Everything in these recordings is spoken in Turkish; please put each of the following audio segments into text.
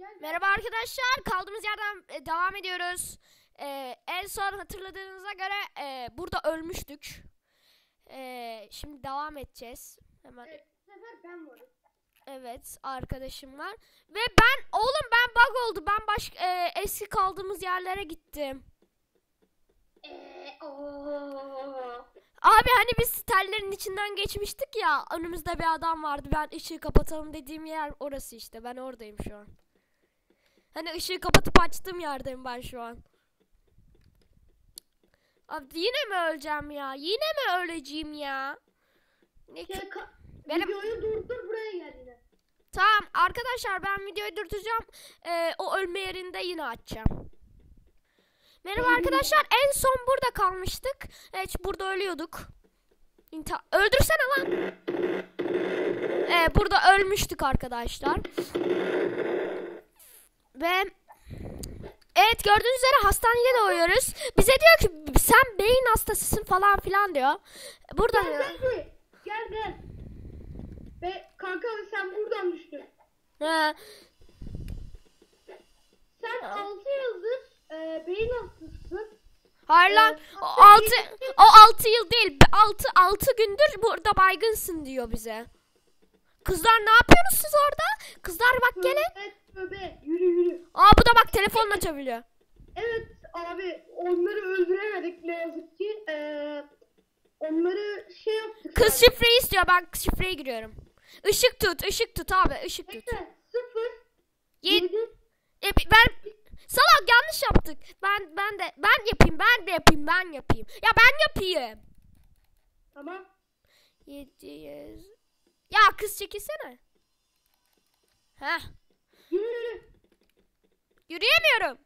Gel. Merhaba arkadaşlar. Kaldığımız yerden e, devam ediyoruz. E, en son hatırladığınıza göre e, burada ölmüştük. E, şimdi devam edeceğiz. Hemen Evet, bu sefer ben varım. evet arkadaşım var. Ve ben oğlum ben bug oldu. Ben baş e, eski kaldığımız yerlere gittim. Eee ooo. Abi hani biz tellerin içinden geçmiştik ya. Önümüzde bir adam vardı. Ben ışığı kapatalım dediğim yer orası işte. Ben oradayım şu an. Hani ışığı kapatıp açtığım yerdeyim ben şu an. Abi yine mi öleceğim ya? Yine mi öleceğim ya? Ne ka- Benim- Videoyu durdur buraya gel yine. Tamam arkadaşlar ben videoyu durduracağım. Ee, o ölme yerinde yine açacağım. Merhaba arkadaşlar en son burada kalmıştık. Evet burada ölüyorduk. İnta Öldürsene lan. Ee, burada ölmüştük arkadaşlar. Ve Evet gördüğünüz üzere hastanede doğuyoruz. Bize diyor ki sen beyin hastasısın falan filan diyor. Burada Gel gel buraya. Gel gel. Ve kanka sen buradan düştün. He, Sen 6 yıldır e, beyin hastasısın. Hayır lan. Ee, O hasta 6 geçti. o 6 yıl değil. 6 6 gündür burada baygınsın diyor bize. Kızlar ne yapıyorsunuz siz orada? Kızlar bak gelin. Tövbe tövbe. Yürü yürü. Aa bu da bak telefonla açabiliyor. Evet abi onları öldüremedik ne yazık ki. Ee, onları şey yaptık. Kız yani. şifreyi istiyor. Ben şifreyi giriyorum. Işık tut, ışık tut abi, ışık tut. Bekle. Sıfır. Yedi. E, ben salak yanlış yaptık. Ben ben de ben yapayım, ben de yapayım, ben yapayım. Ya ben yapayım. Tamam. 700. Ya kız çekilsene. Heh. Yürü yürü. Yürüyemiyorum.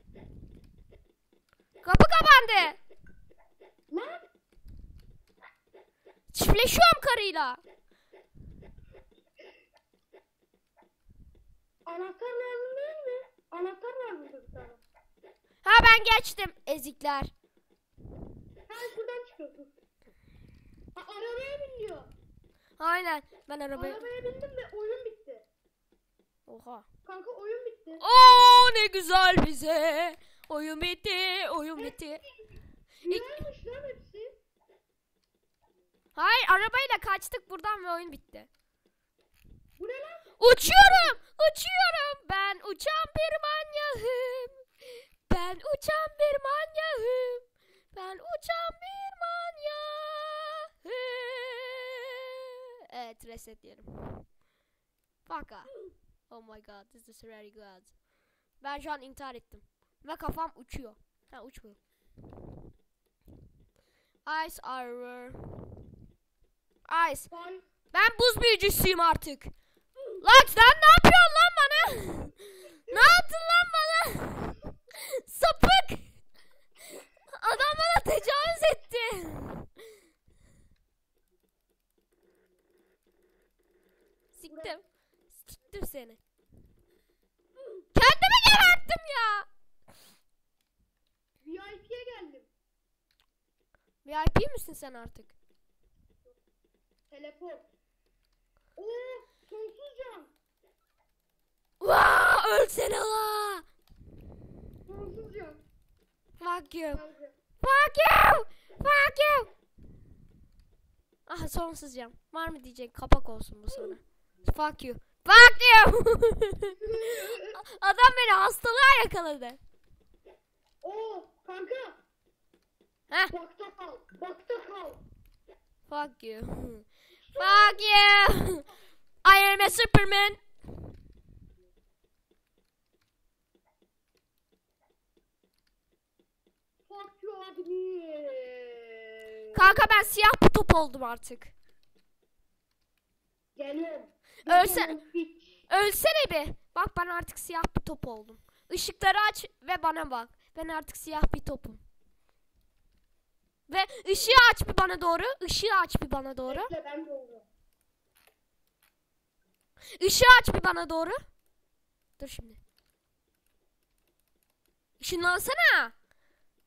Kapı kapandı. Çiftleşiyorum karıyla. Anahtar lazım değil mi? Anahtar burada bir tane. Ha ben geçtim ezikler. Ha şuradan çıkıyorsun. Ha, arabaya biniyor. Aynen ben arabaya. Arabaya bindim ve oyun. Oha. Kanka oyun bitti. Oo ne güzel bize. Oyun bitti, oyun bitti. Güzelmiş lan hepsi. Hayır arabayla kaçtık buradan ve oyun bitti. Bu ne lan? Uçuyorum, uçuyorum. Ben uçan bir manyağım. Ben uçan bir manyağım. Ben uçan bir manyağım. Evet reset diyelim. Faka. Oh my god, this is very good. Ben şu an intihar ettim. Ve kafam uçuyor. Ha uçmuyor. Ice armor. Ice. Ben buz büyücüsüyüm artık. Lan sen ne yapıyorsun lan bana? ne yaptın lan bana? Sapık. Adam bana tecavüz etti. Siktim. Siktim seni. Kendimi geberttim ya. VIP'ye geldim. VIP misin sen artık? Teleport. Oo, sonsuz can. Vaa ölsene la. Sonsuz can. Fuck you. Fuck you. Fuck you. Ah sonsuz cam. Var mı diyecek kapak olsun bu sana. Fuck you. Fuck you. Adam beni hastalığa yakaladı. Oo, kanka. Heh. Fuck you. Fuck you. I am a Superman. Kanka ben siyah bir top oldum artık. Geliyorum. Ölse- Geliyorum, piç. Ölsene bir. Bak ben artık siyah bir top oldum. Işıkları aç ve bana bak. Ben artık siyah bir topum. Ve ışığı aç bir bana doğru. Işığı aç bir bana doğru. Bekle ben. Işığı aç bir bana doğru. Dur şimdi. Işınlansana.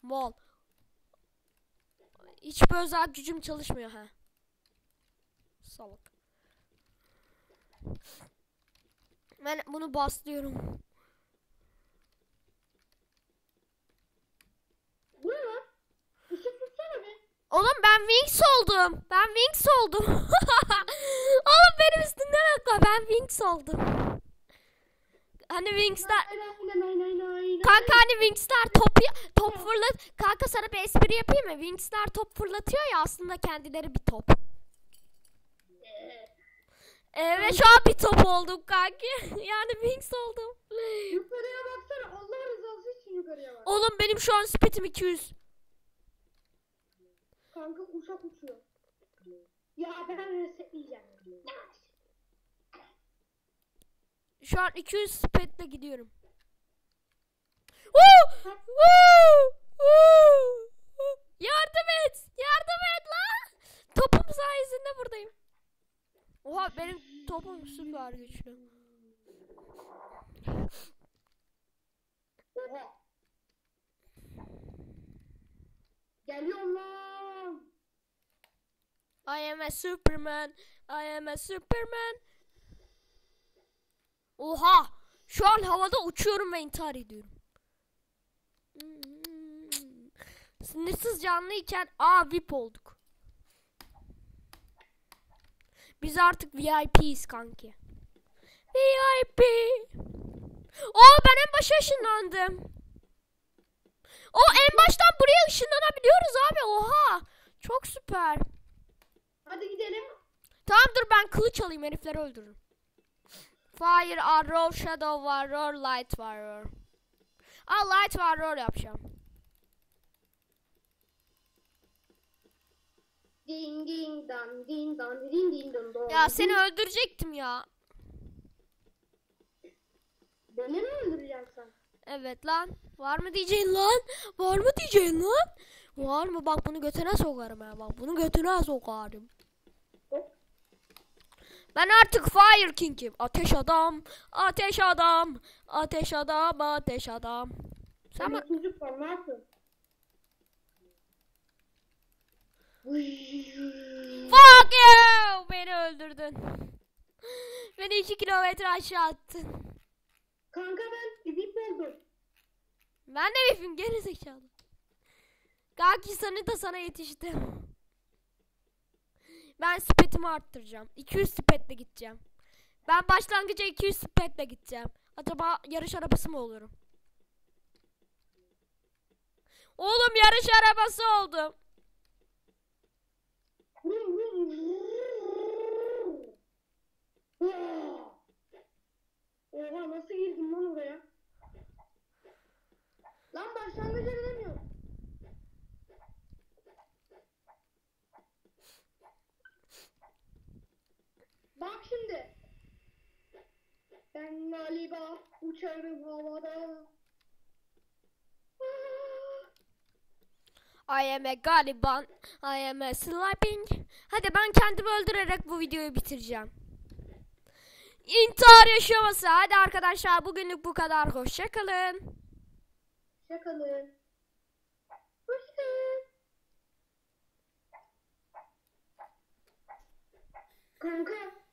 Mol. Hiçbir özel gücüm çalışmıyor ha. Salak. Ben bunu baslıyorum. Bu ne lan? Oğlum ben Wings oldum. Ben Wings oldum. Oğlum benim üstümden atla. Ben Wings oldum. Hani Wings'ler. Kanka hani Wings'ler top, top fırlat. Kanka sana bir espri yapayım mı? Wings'ler top fırlatıyor ya aslında kendileri bir top. Ee, Evet şu an bir top oldum kanki. yani Wings oldum. Yukarıya baksana Allah rızası için yukarıya bak. Oğlum benim şu an speed'im 200. Uçak uçuyor. Ya ben resetleyeceğim. Şu an 200 speed'le gidiyorum. Woo! Woo! Woo! Yardım et! Yardım et lan! Topum sayesinde buradayım. Oha benim topum süper güçlü. Oha. Geliyorum lan. Am a Superman. I am a Superman. Oha! Şu an havada uçuyorum ve intihar ediyorum. Sınırsız canlıyken aa VIP olduk. Biz artık VIP'yiz kanki. VIP. Oo ben en başa ışınlandım. O en baştan buraya ışınlanabiliyoruz abi. Oha! Çok süper. Hadi gidelim. Tamam dur ben kılıç alayım herifleri öldürürüm. Fire, arrow, shadow warrior, light warrior. Aa light warrior yapacağım. Ding ding dan ding dan ding ding dan don. Ya seni öldürecektim ya. Beni mi öldüreceksin? Evet lan. Var mı diyeceğin lan? Var mı diyeceğin lan? Var mı? Bak bunu götüne sokarım ya. Bak bunu götüne sokarım. Ben artık Fire King'im. Ateş adam, ateş adam, ateş adam, ateş adam. Sen bak. çocuk var ne yapıyorsun? Fuck you! Beni öldürdün. Beni iki kilometre aşağı attın. Kanka ben VIP oldum. Ben de vipim geri zekalı. Kanki sana da sana yetiştim. Ben speed'imi arttıracağım. 200 speed'le gideceğim. Ben başlangıca 200 speed'le gideceğim. Acaba yarış arabası mı olurum? Oğlum yarış arabası oldum. Oha nasıl girdim lan oraya? Lan başlangıca gidemiyorum. Bak şimdi. Ben galiba uçarım havada. I am a gariban. I am a slapping. Hadi ben kendimi öldürerek bu videoyu bitireceğim. İntihar yaşaması. Hadi arkadaşlar bugünlük bu kadar. Hoşçakalın. Şakalı. Hoşçakalın. Kanka